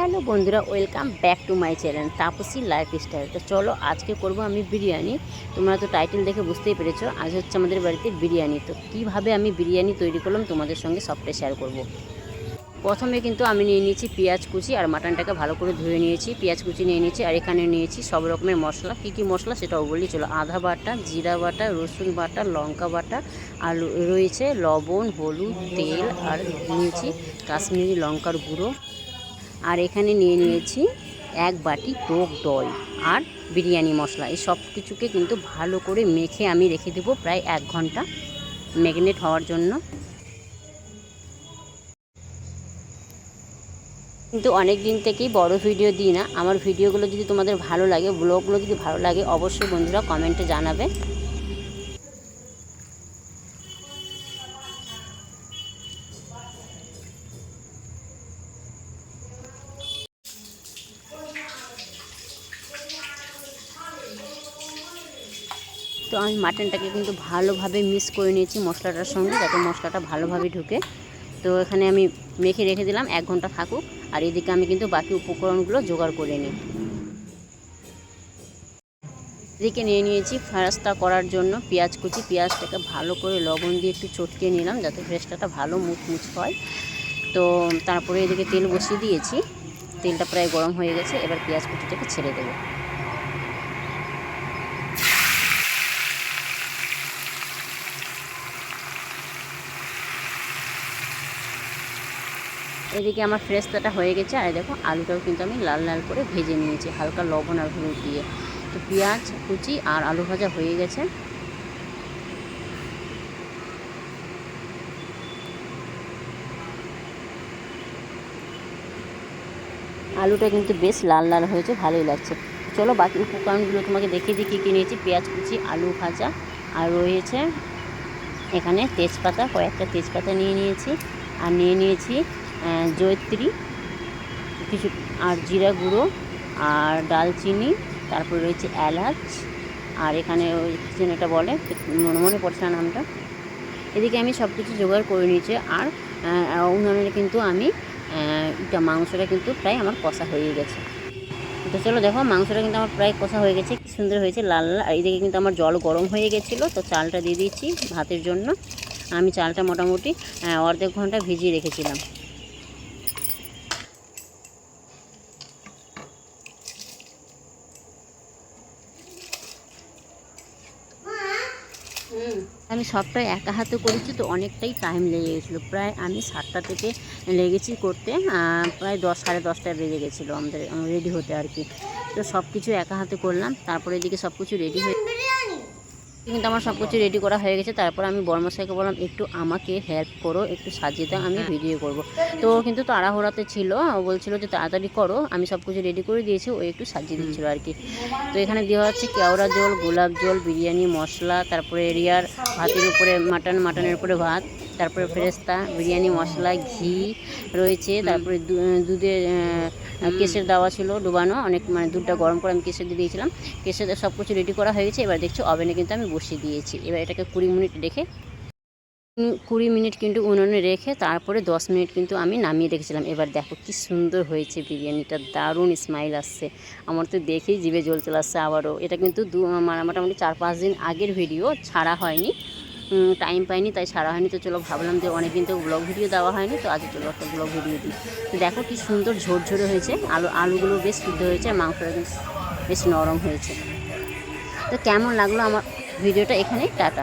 Hello বন্ধুরা, welcome back to my channel Tapasi lifestyle তো চলো আজকে করব আমি বিরিয়ানি। তোমরা তো টাইটেল দেখে বুঝতেই পেরেছ, আজ হচ্ছে আমাদের বাড়িতে বিরিয়ানি। তো কীভাবে আমি বিরিয়ানি তৈরি করলাম তোমাদের সঙ্গে সবটাই শেয়ার করব। প্রথমে কিন্তু আমি নিয়ে নিয়েছি পেঁয়াজ কুচি আর মাটনটাকে ভালো করে ধুয়ে নিয়েছি। পেঁয়াজ কুচি নিয়ে নিয়েছি আর এখানে নিয়েছি সব রকমের মশলা। কী কী মশলা সেটাও বলি, চলো আদা বাটা, জিরা বাটা, রসুন বাটা, লঙ্কা বাটা আর রয়েছে লবণ, হলুদ, তেল আর নিয়েছি কাশ্মীরি লঙ্কার গুঁড়ো। আর এখানে নিয়ে নিয়েছি এক বাটি টক দই আর বিরিয়ানি মশলা। এই সব কিছুকে কিন্তু ভালো করে মেখে আমি রেখে দেবো প্রায় এক ঘণ্টা ম্যাগনেট হওয়ার জন্য। কিন্তু অনেক দিন থেকেই বড় ভিডিও দিই না। আমার ভিডিওগুলো যদি তোমাদের ভালো লাগে, ব্লগগুলো যদি ভালো লাগে, অবশ্যই বন্ধুরা কমেন্টে জানাবে। তো আমি মাটনটাকে কিন্তু ভালোভাবে মিক্স করে নিয়েছি মশলাটার সঙ্গে যাতে মশলাটা ভালোভাবে ঢুকে। তো এখানে আমি মেখে রেখে দিলাম, এক ঘণ্টা থাকুক। আর এদিকে আমি কিন্তু বাকি উপকরণগুলো জোগাড় করে নিই। এদিকে নিয়ে নিয়েছি ফেরাস্তা করার জন্য পেঁয়াজ কুচি। পেঁয়াজটাকে ভালো করে লবণ দিয়ে একটু চটকে নিলাম যাতে ফ্রেশটাটা ভালো মুচমুচ হয়। তো তারপরে এদিকে তেল বসিয়ে দিয়েছি। তেলটা প্রায় গরম হয়ে গেছে, এবার পেঁয়াজ কুচিটাকে ছেড়ে দেবো। এদিকে আমার ফ্রেশতাটা হয়ে গেছে, আর দেখো আলুটাও কিন্তু আমি লাল লাল করে ভেজে নিয়েছি, হালকা লবণ আর হলুদ দিয়ে। তো পেঁয়াজ, কুচি আর আলু ভাজা হয়ে গেছে। আলুটা কিন্তু বেশ লাল লাল হয়েছে, ভালোই লাগছে। চলো বাকি উপকরণগুলো তোমাকে দেখিয়ে দিই কী কী নিয়েছি, পেঁয়াজ, কুচি, আলু ভাজা। আর রয়েছে এখানে তেজপাতা, কয়েকটা তেজপাতা নিয়ে নিয়েছি। আর নিয়ে নিয়েছি জয়ত্রী, কিছু, আর জিরা গুঁড়ো, আর ডালচিনি, তারপরে রয়েছে এলাচ, আর এখানে ওই যেন এটা বলে, মনে মনে পড়ছে না নামটা। এদিকে আমি সব কিছু জোগাড় করে নিয়েছি, আর উনুনে কিন্তু আমি এটা মাংসটা কিন্তু প্রায় আমার কষা হয়ে গেছে। তো চলো দেখো, মাংসটা কিন্তু আমার প্রায় কষা হয়ে গেছে, কী সুন্দর হয়েছে লাল লাল। আর এদিকে কিন্তু আমার জল গরম হয়ে গেছিল, তো চালটা দিয়ে দিয়েছি ভাতের জন্য। আমি চালটা মোটামুটি অর্ধেক ঘণ্টা ভিজিয়ে রেখেছিলাম। আমি সবটাই একা হাতে করেছি তো অনেকটাই টাইম লেগে গেছিল। প্রায় আমি সাতটা থেকে লেগেছি করতে প্রায় দশ, সাড়ে দশটায় বেজে গেছিল আমাদের, রেডি হতে আর কি। তো সব কিছু একা হাতে করলাম, তারপরে এদিকে সব কিছু রেডি হয়ে কিন্তু আমার সব কিছু রেডি করা হয়ে গেছে। তারপর আমি বর্মশাইকে বললাম একটু আমাকে হেল্প করো একটু সাজিয়ে দাও আমি ভিডিও করব। তো ও কিন্তু তাড়াহুড়াতে ছিল। ও বলছিল যে তাড়াতাড়ি করো আমি সব কিছু রেডি করে দিয়েছি। ও একটু সাজিয়ে দিচ্ছিল আর কি তো এখানে দেওয়া হচ্ছে কেওড়া জল গোলাপ জল বিরিয়ানি মশলা তারপরে এরিয়ার ভাতের উপরে মাটন মাটনের উপরে ভাত। তারপরে ফেরেস্তা বিরিয়ানি, মশলা, ঘি রয়েছে। তারপরে দুধে কেসের দেওয়া ছিল ডুবানো। অনেক মানে দুধটা গরম করে আমি কেসের দিয়ে দিয়েছিলাম। কেসের সব কিছু রেডি করা হয়ে গেছে এবার দেখছি ওভেনে কিন্তু আমি বসিয়ে দিয়েছি। এবার এটাকে কুড়ি মিনিট রেখে, কুড়ি মিনিট কিন্তু উনুনে রেখে, তারপরে দশ মিনিট কিন্তু আমি নামিয়ে রেখেছিলাম। এবার দেখো কি সুন্দর হয়েছে বিরিয়ানিটা। দারুণ স্মাইল আসছে। আমার তো দেখেই জিভে জল চলে আসছে আবারও। এটা কিন্তু দু মোটামুটি চার পাঁচ দিন আগের ভিডিও ছাড়া হয়নি। টাইম পাইনি, তাই ছাড়া হয়নি। তো চলো ভাবলাম যে অনেকদিন তো ব্লগ ভিডিও দেওয়া হয়নি, তো আজ চলো একটা ব্লগ ভিডিও দিই। তো দেখো কি সুন্দর ঝোরঝোরে হয়েছে, আলু, আলুগুলো বেশ শুদ্ধ হয়েছে মাংসটা বেশ নরম হয়েছে। তো কেমন লাগল আমার ভিডিওটা এখানে? টাটা।